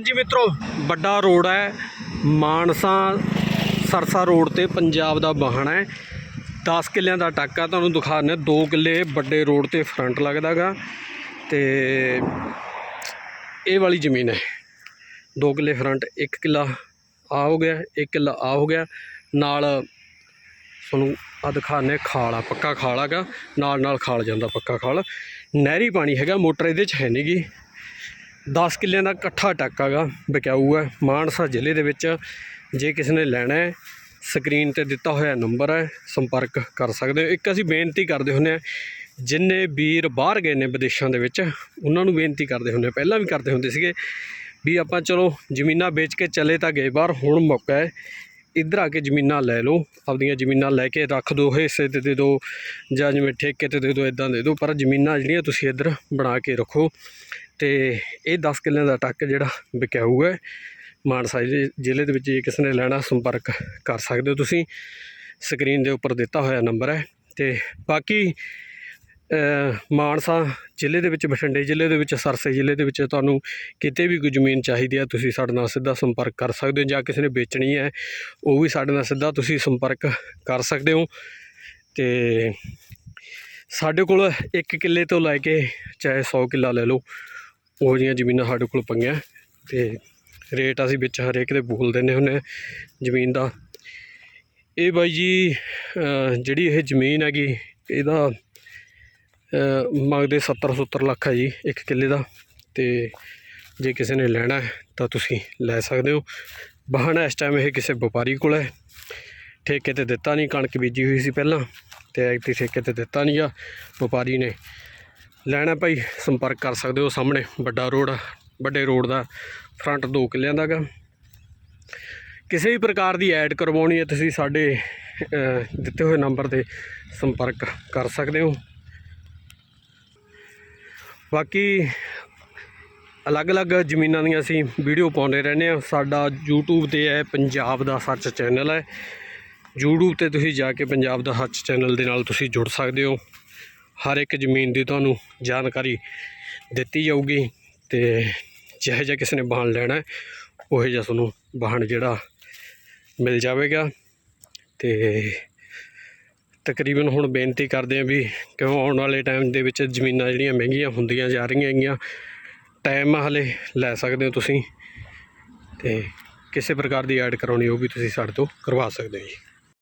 ਹਾਂਜੀ ਮਿੱਤਰੋ, ਵੱਡਾ ਰੋਡ ਹੈ। ਮਾਨਸਾ ਸਰਸਾ ਰੋਡ ਤੇ ਪੰਜਾਬ ਦਾ ਵਾਹਣ ਹੈ। 10 ਕਿੱਲਿਆਂ ਦਾ ਟਾਕਾ ਤੁਹਾਨੂੰ ਦਿਖਾਣੇ 2 ਕਿੱਲੇ ਵੱਡੇ ਰੋਡ ਤੇ ਫਰੰਟ ਲੱਗਦਾਗਾ ਤੇ ਇਹ ਵਾਲੀ ਜ਼ਮੀਨ ਹੈ। 2 ਕਿੱਲੇ ਫਰੰਟ 1 ਕਿੱਲਾ ਆ ਹੋ ਗਿਆ 1 ਕਿੱਲਾ ਆ ਹੋ ਗਿਆ। ਨਾਲ ਤੁਹਾਨੂੰ ਆ ਦਿਖਾਣੇ ਖਾਲ ਆ, ਪੱਕਾ ਖਾਲ ਹੈਗਾ ਨਾਲ ਨਾਲ ਖਾਲ ਜਾਂਦਾ ਪੱਕਾ ਖਾਲ। ਨਹਿਰੀ ਪਾਣੀ ਹੈਗਾ, ਮੋਟਰ ਇਹਦੇ 'ਚ ਹੈ ਨਹੀਂਗੀ 10 ਕਿੱਲਿਆਂ ਦਾ ਇਕੱਠਾ ਟੱਕ ਹੈਗਾ, ਵਿਕਾਊ ਹੈ। ਮਾਨਸਾ ਜ਼ਿਲ੍ਹੇ ਦੇ ਵਿੱਚ ਜੇ ਕਿਸੇ ਨੇ ਲੈਣਾ ਹੈ, ਸਕਰੀਨ ਤੇ ਦਿੱਤਾ ਹੋਇਆ ਨੰਬਰ ਹੈ, ਸੰਪਰਕ ਕਰ ਸਕਦੇ ਹੋ। ਇੱਕ ਅਸੀਂ ਬੇਨਤੀ ਕਰਦੇ ਹੁੰਦੇ ਆ ਜਿੰਨੇ ਵੀਰ ਬਾਹਰ ਗਏ ਨੇ ਵਿਦੇਸ਼ਾਂ ਦੇ ਵਿੱਚ, ਉਹਨਾਂ ਨੂੰ ਬੇਨਤੀ ਕਰਦੇ ਹੁੰਦੇ ਆ ਪਹਿਲਾਂ ਵੀ ਕਰਦੇ ਹੁੰਦੇ ਸੀਗੇ ਵੀ ਆਪਾਂ ਚਲੋ ਜ਼ਮੀਨਾਂ ਵੇਚ ਕੇ ਚਲੇ ਤਾਂ ਗਏ ਬਾਹਰ ਹੁਣ ਮੌਕਾ ਹੈ, ਇੱਧਰ ਆ ਕੇ ਜ਼ਮੀਨਾਂ ਲੈ ਲਓ, ਆਪਣੀਆਂ ਜ਼ਮੀਨਾਂ ਲੈ ਕੇ ਰੱਖ ਦਿਓ ਹਿੱਸੇ ਤੇ ਦੇ ਦਿਓ ਜਾਂ ਜਿਵੇਂ ਠੇਕੇ ਤੇ ਦੇ ਦਿਓ ਇਦਾਂ ਦੇ ਦਿਓ ਪਰ ਜ਼ਮੀਨਾਂ ਜਿਹੜੀਆਂ ਤੁਸੀਂ ਇੱਧਰ ਬਣਾ ਕੇ ਰੱਖੋ। ਤੇ ਇਹ 10 ਕਿੱਲਿਆਂ ਦਾ ਟੱਕ ਜਿਹੜਾ ਵਿਕਾਊ ਹੈ ਮਾਨਸਾ ਜ਼ਿਲ੍ਹੇ ਜ਼ਿਲ੍ਹੇ ਦੇ ਵਿੱਚ ਜੇ ਕਿਸੇ ਨੇ ਲੈਣਾ, ਸੰਪਰਕ ਕਰ ਸਕਦੇ ਹੋ ਤੁਸੀਂ। ਸਕਰੀਨ ਦੇ ਉੱਪਰ ਦਿੱਤਾ ਹੋਇਆ ਨੰਬਰ ਹੈ ਤੇ ਬਾਕੀ ਮਾਨਸਾ ਜ਼ਿਲ੍ਹੇ ਦੇ ਵਿੱਚ, ਬਠਿੰਡੇ ਜ਼ਿਲ੍ਹੇ ਦੇ ਵਿੱਚ, ਸਰਸੇ ਜ਼ਿਲ੍ਹੇ ਦੇ ਵਿੱਚ ਤੁਹਾਨੂੰ ਕਿਤੇ ਵੀ ਕੋਈ ਜ਼ਮੀਨ ਚਾਹੀਦੀ ਹੈ, ਤੁਸੀਂ ਸਾਡੇ ਨਾਲ ਸਿੱਧਾ ਸੰਪਰਕ ਕਰ ਸਕਦੇ ਹੋ ਜਾਂ ਕਿਸੇ ਨੇ ਵੇਚਣੀ ਹੈ, ਉਹ ਵੀ ਸਾਡੇ ਨਾਲ ਸਿੱਧਾ ਤੁਸੀਂ ਸੰਪਰਕ ਕਰ ਸਕਦੇ ਹੋ। ਤੇ ਸਾਡੇ ਕੋਲ 1 ਕਿੱਲੇ ਤੋਂ ਲੈ ਕੇ ਚਾਹੇ 100 ਕਿੱਲਾ ਲੈ ਲਓ। ਉਹ ਜਿਹੀਆਂ ਜ਼ਮੀਨਾਂ ਸਾਡੇ ਕੋਲ ਪਈਆਂ ਤੇ ਰੇਟ ਅਸੀਂ ਵਿੱਚ ਹਰੇਕ ਦੇ ਬੋਲ ਦਿੰਦੇ ਹੁੰਦੇ ਹਾਂ ਜ਼ਮੀਨ ਦਾ। ਇਹ ਬਾਈ ਜੀ ਜਿਹੜੀ ਇਹ ਜ਼ਮੀਨ ਹੈਗੀ, ਇਹਦਾ ਮੰਗਦੇ 70 70 ਲੱਖ ਹੈ ਜੀ ਇੱਕ ਕਿੱਲੇ ਦਾ ਤੇ ਜੇ ਕਿਸੇ ਨੇ ਲੈਣਾ ਤਾਂ ਤੁਸੀਂ ਲੈ ਸਕਦੇ ਹੋ। ਵਾਹਣ ਇਸ ਟਾਈਮ ਇਹ ਕਿਸੇ ਵਪਾਰੀ ਕੋਲ ਹੈ। ਠੇਕੇ ਤੇ ਦਿੱਤਾ ਨਹੀਂ, ਕਣਕ ਬੀਜੀ ਹੋਈ ਸੀ ਪਹਿਲਾਂ ਤੇ ਐਗਤੀ ਠੇਕੇ ਤੇ ਦਿੱਤਾ ਨਹੀਂ ਆ। ਵਪਾਰੀ ਨੇ ਲੈਣਾ ਭਾਈ, ਸੰਪਰਕ ਕਰ ਸਕਦੇ ਹੋ ਸਾਹਮਣੇ, ਵੱਡਾ ਰੋਡ, ਵੱਡੇ ਰੋਡ ਦਾ ਫਰੰਟ 2 ਕਿੱਲਿਆਂ ਦਾ ਗਾ। ਕਿਸੇ ਵੀ ਪ੍ਰਕਾਰ ਦੀ ਐਡ ਕਰਵਾਉਣੀ ਹੈ, ਤੁਸੀਂ ਸਾਡੇ ਦਿੱਤੇ ਹੋਏ ਨੰਬਰ ਤੇ ਸੰਪਰਕ ਕਰ ਸਕਦੇ ਹੋ। ਬਾਕੀ, ਅਲੱਗ-ਅਲੱਗ ਜ਼ਮੀਨਾਂ ਦੀਆਂ ਅਸੀਂ ਵੀਡੀਓ ਪਾਉਂਦੇ ਰਹਿੰਦੇ ਹਾਂ। ਸਾਡਾ YouTube ਤੇ ਹੈ, ਪੰਜਾਬ ਦਾ ਸੱਚ ਚੈਨਲ ਹੈ। YouTube ਤੇ ਤੁਸੀਂ ਜਾ ਕੇ ਪੰਜਾਬ ਦਾ ਸੱਚ ਚੈਨਲ ਦੇ ਨਾਲ ਤੁਸੀਂ ਜੁੜ ਸਕਦੇ ਹੋ। ਹਰ ਇੱਕ ਜ਼ਮੀਨ ਦੀ ਤੁਹਾਨੂੰ ਜਾਣਕਾਰੀ ਦਿੱਤੀ ਜਾਊਗੀ ਤੇ ਜਿਹੋ ਜਿਹਾ ਕਿਸੇ ਨੇ ਵਾਹਣ ਲੈਣਾ ਉਹ ਜਿਹਾ ਤੁਹਾਨੂੰ ਵਾਹਣ ਜਿਹੜਾ ਮਿਲ ਜਾਵੇਗਾ। ਤੇ ਤਕਰੀਬਨ ਹੁਣ ਬੇਨਤੀ ਕਰਦੇ ਹਾਂ ਵੀ ਕਿਉਂ ਆਉਣ ਵਾਲੇ ਟਾਈਮ ਦੇ ਵਿੱਚ ਜ਼ਮੀਨਾਂ ਜਿਹੜੀਆਂ ਮਹਿੰਗੀਆਂ ਹੁੰਦੀਆਂ ਜਾ ਰਹੀਆਂ ਹੈਗੀਆਂ ਟਾਈਮ ਹਲੇ ਲੈ ਸਕਦੇ ਹੋ ਤੁਸੀਂ ਤੇ ਕਿਸੇ ਪ੍ਰਕਾਰ ਦੀ ਐਡ ਕਰਾਉਣੀ ਉਹ ਵੀ ਤੁਸੀਂ ਸਾਡੇ ਤੋਂ ਕਰਵਾ ਸਕਦੇ ਹੋ ਜੀ।